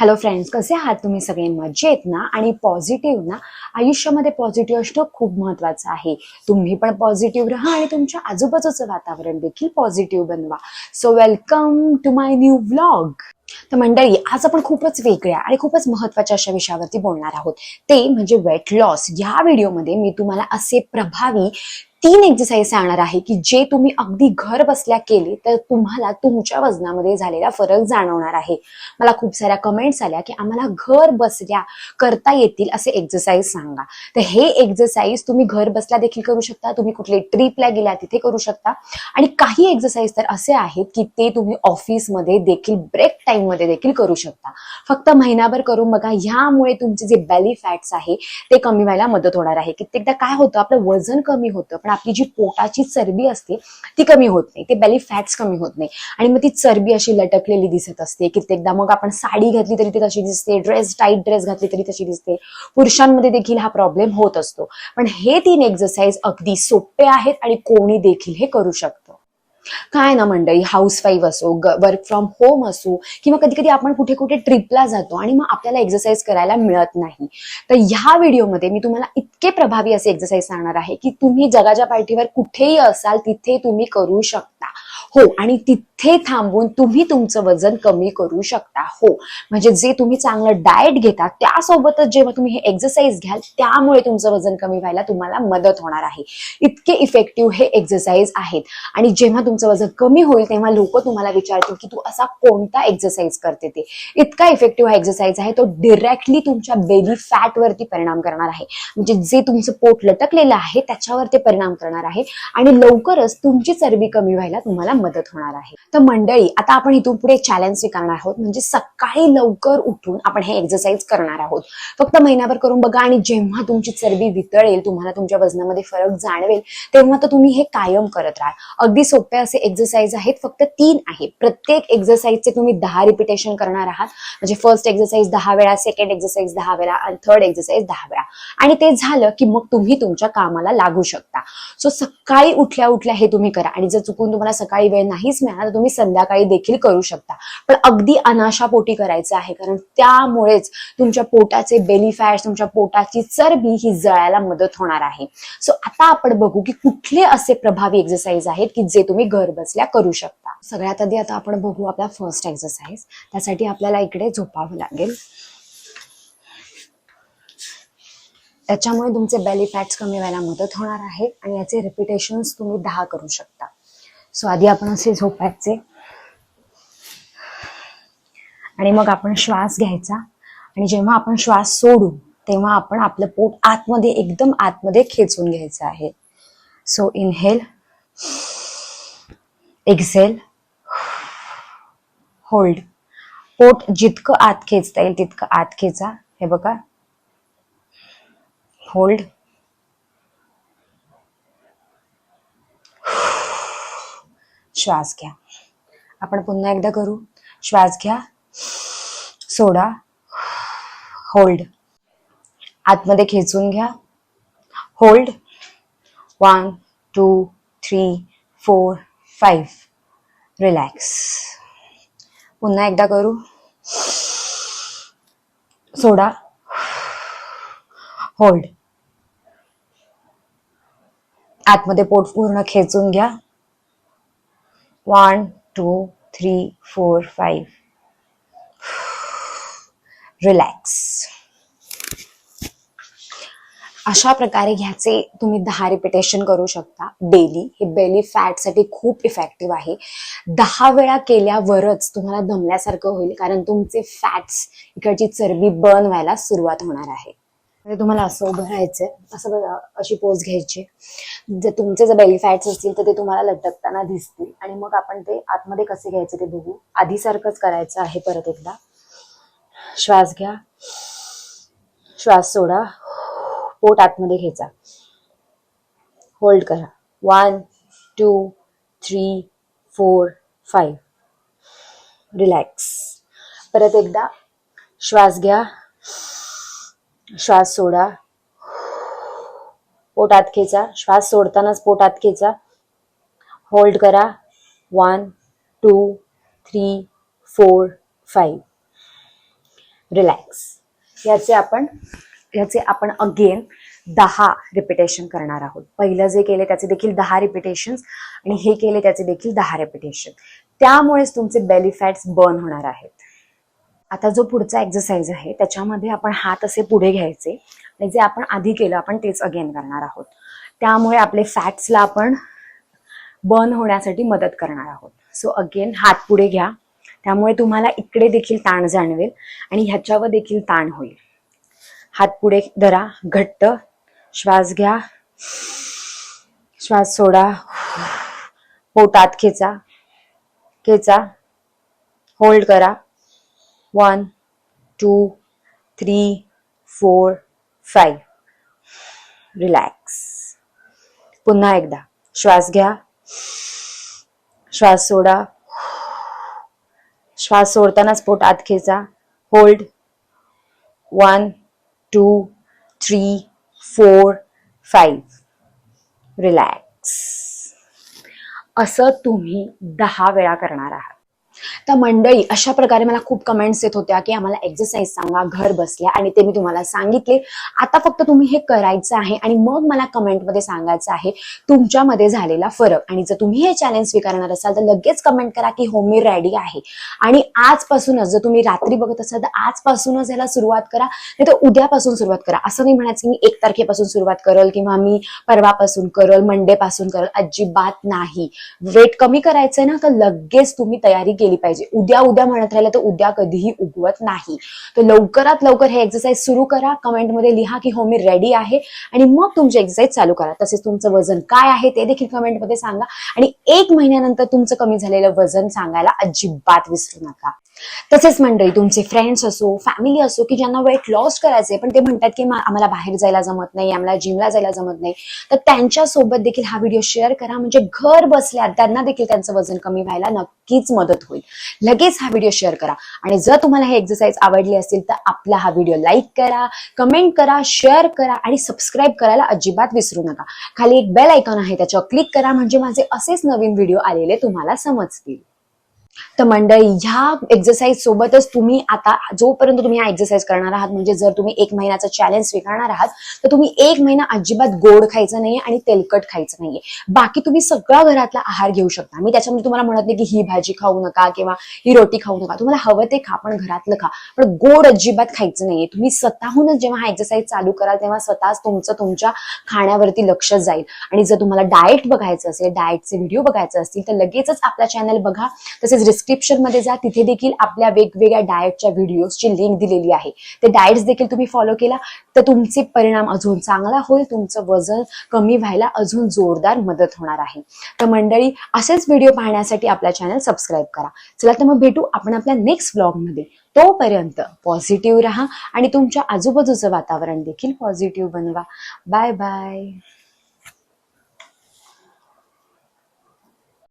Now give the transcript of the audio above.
Hello friends कसे आहात तुम्ही सगळे? मजेत ना? आणि पॉझिटिव्ह ना? आयुष्यामध्ये पॉझिटिव्ह असणं खूप महत्वाचं आहे. तुम्ही पण पॉझिटिव्ह राहा आणि तुमच्या आजूबाजूचं वातावरण देखील पॉझिटिव्ह बनवा. So welcome to my new vlog तर मंडळी आज आपण खूपच वेगळ्या आणि खूपच महत्त्वाच्या अशा विषयावरती बोलणार आहोत. ते म्हणजे वेट लॉस या व्हिडिओमध्ये मी तुम्हाला असे प्रभावी तीन एक्सरसाइज सांगणार आहे की जे तुम्ही अगदी घर बसल्या केले तर तुम्हाला तुमच्या वजनामध्ये झालेला फरक जाणवणार आहे. मला खूप साऱ्या कमेंट्स आल्या की आम्हाला घर बसल्या करता येतील असे एक्सरसाइज सांगा. तर हे एक्सरसाइज तुम्ही घर बसल्या देखील करू शकता तुम्ही कुठले ट्रिपला गेला तिथे करू शकता. आणि काही एक्सरसाइज तर असे आहेत की ते तुम्ही ऑफिसमध्ये देखील ब्रेक टाईममध्ये देखील करू शकता. फक्त महिनाभर करून बघा ह्यामुळे तुमचे जे बॅली फॅट्स आहे ते कमी व्हायला मदत होणार आहे. कित्येकदा काय होतं आपलं वजन कमी होतं पण आपली जी पोटाची चरबी असते ती कमी होत नाही. ते बेली फॅट्स कमी होत नाही. आणि मग ती चरबी अशी लटकलेली दिसत असते. कित्येकदा मग आपण साडी घातली तरी ती तशी दिसते ड्रेस टाईट ड्रेस घातली तरी तशी दिसते. पुरुषांमध्ये देखील हा प्रॉब्लेम होत असतो. पण हे तीन एक्सरसाइज अगदी सोपे आहेत आणि कोणी देखील हे करू शकतं. काय ना मंडळी हाऊसवाईफ असो वर्क फ्रॉम होम असो किंवा कधी कधी आपण कुठे कुठे ट्रिपला जातो आणि मग आपल्याला एक्सरसाइज करायला मिळत नाही. तर ह्या व्हिडिओमध्ये मी तुम्हाला इतके प्रभावी असे एक्सरसाइज सांगणार आहे की तुम्ही जगाच्या पाठीवर कुठेही असाल तिथे तुम्ही करू शकता. हो आणि तिथे थांबून तुम्ही तुमचं वजन कमी करू शकता. हो म्हणजे जे तुम्ही चांगलं डाएट घेता त्यासोबतच जेव्हा तुम्ही हे एक्सरसाइज घ्याल त्यामुळे तुमचं वजन कमी व्हायला तुम्हाला मदत होणार आहे. इतके इफेक्टिव्ह हे एक्सरसाइज आहेत. आणि जेव्हा तुमचं वजन कमी होईल तेव्हा लोक तुम्हाला विचारतील की तू असा कोणता एक्सरसाइज करते ते. इतका इफेक्टिव्ह हा एक्सरसाइज आहे तो डिरेक्टली तुमच्या बेबी फॅट वरती परिणाम करणार आहे. म्हणजे जे तुमचं पोट लटकलेलं आहे त्याच्यावर ते परिणाम करणार आहे. आणि लवकरच तुमची चरबी कमी व्हायला तुम्हाला मदत होणार आहे. तर मंडळी आता आपण इथून पुढे चॅलेंज स्वीकारणार आहोत. म्हणजे सकाळी लवकर उठून आपण हे एक्सरसाइज करणार आहोत. फक्त महिनाभर करून बघा आणि जेव्हा तुमची चरबी वितळेल तुम्हाला तुमच्या वजनामध्ये फरक जाणवेल तेव्हा तर तुम्ही हे कायम करत राहा. अगदी सोपे असे एक्सरसाइज आहेत फक्त तीन आहे प्रत्येक एक्सरसाइजचे तुम्ही दहा रिपिटेशन करणार आहात. म्हणजे फर्स्ट एक्सरसाइज दहा वेळा सेकंड एक्सरसाइज दहा वेळा आणि थर्ड एक्सरसाइज दहा वेळा. आणि ते झालं की मग तुम्ही तुमच्या कामाला लागू शकता. सो सकाळी उठल्या उठल्या हे तुम्ही करा. आणि जर चुकून तुम्हाला सकाळी वेळ नाहीच मिळाला तर तुम्ही संध्याकाळी देखील करू शकता. पण अगदी अनाशा पोटी करायचं आहे कारण त्यामुळेच तुमच्या पोटाचे बेली फॅट्स तुमच्या पोटाची चरबी ही जळायला मदत होणार आहे. सो आता आपण बघू की कुठले असे प्रभावी एक्सरसाइज आहेत की जे तुम्ही घर बसल्या करू शकता. सगळ्यात आधी आता आपण बघू आपला फर्स्ट एक्सरसाइज त्यासाठी आपल्याला इकडे झोपावं लागेल. त्याच्यामुळे तुमचे बेली फॅट्स कमी व्हायला मदत होणार आहे आणि याचे रिपिटेशन्स तुम्ही दहा करू शकता. सो आधी आपण असे झोपायचे. आणि मग आपण श्वास घ्यायचा. आणि जेव्हा आपण श्वास सोडू तेव्हा आपण आपलं पोट आतमध्ये एकदम आतमध्ये खेचून घ्यायचं आहे. सो इनहेल एक्झेल होल्ड पोट जितकं आत खेचता येईल तितकं आत खेचा. हे बघा. होल्ड श्वास घ्या. आपण पुन्हा एकदा करू. श्वास घ्या. सोडा. होल्ड आतमध्ये खेचून घ्या. Hold one two three four five relax पुन्हा एकदा करू. सोडा. होल्ड आतमध्ये पोट पूर्ण खेचून घ्या. One two three four five relax अशा प्रकारे घ्यायचे तुम्ही दहा रिपिटेशन करू शकता डेली हे बेली फॅटसाठी खूप इफेक्टिव्ह आहे. दहा वेळा केल्यावरच तुम्हाला दमल्यासारखं होईल कारण तुमचे फॅट्स इकडची चरबी बर्न व्हायला सुरुवात होणार आहे. म्हणजे तुम्हाला असं उभं राहायचंय असं बघा अशी पोज घ्यायची. जर तुमचे जर बेली फॅट्स असतील तर ते तुम्हाला लटकताना दिसतील. आणि मग आपण ते आतमध्ये कसे घ्यायचे ते बघू. आधीसारखंच करायचं आहे परत एकदा. श्वास घ्या. श्वास सोडा. पोट आतमध्ये घ्यायचा. होल्ड करा. One two three four five relax परत एकदा. श्वास घ्या. श्वास सोडा. पोटात खेचा. श्वास सोडतानाच पोटात खेचा. होल्ड करा. One two three four five relax याचे आपण याचे आपण अगेन दहा रिपिटेशन करणार आहोत. पहिलं जे केले त्याचे देखील दहा रिपिटेशन आणि हे केले त्याचे देखील दहा रिपिटेशन त्यामुळेच तुमचे बेली फॅट्स बर्न होणार आहेत. आता जो पुढचा एक्सरसाइज आहे त्याच्यामध्ये आपण हात असे पुढे घ्यायचे. आणि जे आपण आधी केलं आपण तेच अगेन करणार आहोत. त्यामुळे आपले फॅट्सला आपण बर्न होण्यासाठी मदत करणार आहोत. सो अगेन हात पुढे घ्या. त्यामुळे तुम्हाला इकडे देखील ताण जाणवेल आणि ह्याच्यावर देखील ताण होईल. हात पुढे धरा घट्ट. श्वास घ्या. श्वास सोडा. पोटात खेचा. खेचा. होल्ड करा. One two three four five relax पुन्हा एकदा. श्वास घ्या. श्वास सोडा. श्वास सोडतानाच पोट आत खेचा. Hold one two three four five relax असं तुम्ही दहा वेळा करणार आहात. तर मंडळी अशा प्रकारे मला खूप कमेंट्स येत होत्या की आम्हाला एक्सरसाइज सांगा घर बसल्या आणि ते मी तुम्हाला सांगितले. आता फक्त तुम्ही हे करायचं आहे आणि मग मला कमेंटमध्ये सांगायचं आहे तुमच्यामध्ये झालेला फरक. आणि जर तुम्ही हे चॅलेंज स्वीकारणार असाल तर लगेच कमेंट करा की हो मी रेडी आहे. आणि आजपासूनच जर तुम्ही रात्री बघत असाल तर आजपासूनच ह्याला सुरुवात करा. नाही तर उद्यापासून सुरुवात करा. असं नाही म्हणायचं की मी एक तारखेपासून सुरुवात करल किंवा मी परवापासून करल मंडेपासून करल. अजिबात नाही. वेट कमी करायचंय ना तर लगेच तुम्ही तयारी केली पाहिजे. उद्या उद्या म्हणत राहिलं तर उद्या कधीही उगवत नाही. तर लवकरात लवकर हे एक्सरसाइज सुरू करा. कमेंटमध्ये लिहा की हो मी रेडी आहे. आणि मग तुमची एक्सरसाइज चालू करा. तसेच तुमचं वजन काय आहे ते देखील कमेंटमध्ये सांगा. आणि एक महिन्यानंतर तुमचं कमी झालेलं वजन सांगायला अजिबात विसरू नका. तसेच मंडळी तुमचे फ्रेंड्स असो फॅमिली असो की ज्यांना वेट लॉस करायचंय पण ते म्हणतात की आम्हाला बाहेर जायला जमत नाही आम्हाला जिमला जायला जमत नाही. तर त्यांच्यासोबत देखील हा व्हिडिओ शेअर करा. म्हणजे घर बसल्या त्यांना देखील त्यांचं वजन कमी व्हायला नक्कीच मदत होईल. लगेच हा व्हिडिओ शेअर करा. आणि जर तुम्हाला हे एक्सरसाइज आवडली असेल तर आपला हा व्हिडिओ लाईक करा कमेंट करा शेअर करा आणि सबस्क्राईब करायला अजिबात विसरू नका. खाली एक बेल आयकॉन आहे त्याच्यावर क्लिक करा म्हणजे माझे असेच नवीन व्हिडिओ आलेले तुम्हाला समजतील. तर मंडळी ह्या एक्सरसाइज सोबतच तुम्ही आता जोपर्यंत तुम्ही हा एक्सरसाइज करणार आहात म्हणजे जर तुम्ही एक महिन्याचा चॅलेंज स्वीकारणार आहात तर तुम्ही एक महिना अजिबात गोड खायचं नाहीये आणि तेलकट खायचं नाहीये. बाकी तुम्ही सगळा घरातला आहार घेऊ शकता. मी त्याच्यामध्ये तुम्हाला म्हणत नाही की ही भाजी खाऊ नका किंवा ही रोटी खाऊ नका. तुम्हाला हवं ते खा पण घरातलं खा. पण गोड अजिबात खायचं नाहीये. तुम्ही स्वतःहूनच जेव्हा हा एक्सरसाइज चालू कराल तेव्हा स्वतःच तुमचं तुमच्या खाण्यावरती लक्ष जाईल. आणि जर तुम्हाला डाएट बघायचं असेल डाएटचे व्हिडिओ बघायचे असतील तर लगेचच आपला चॅनल बघा. तसेच डिस्क्रिप्शनमध्ये जा. तिथे देखील आपल्या वेगवेगळ्या डाएटच्या व्हिडिओजची लिंक दिलेली आहे. ते डाएट्स देखील तुम्ही फॉलो केला. तर तुमचे परिणाम अजून चांगला होईल. तुमचं वजन कमी व्हायला अजून जोरदार मदत होणार आहे. तर मंडळी असेच व्हिडिओ पाहण्यासाठी आपला चॅनल सबस्क्राईब करा. चला तर मग भेटू आपण आपल्या नेक्स्ट ब्लॉगमध्ये तोपर्यंत पॉझिटिव्ह राहा आणि तुमच्या आजूबाजूचं वातावरण देखील पॉझिटिव्ह बनवा. Bye bye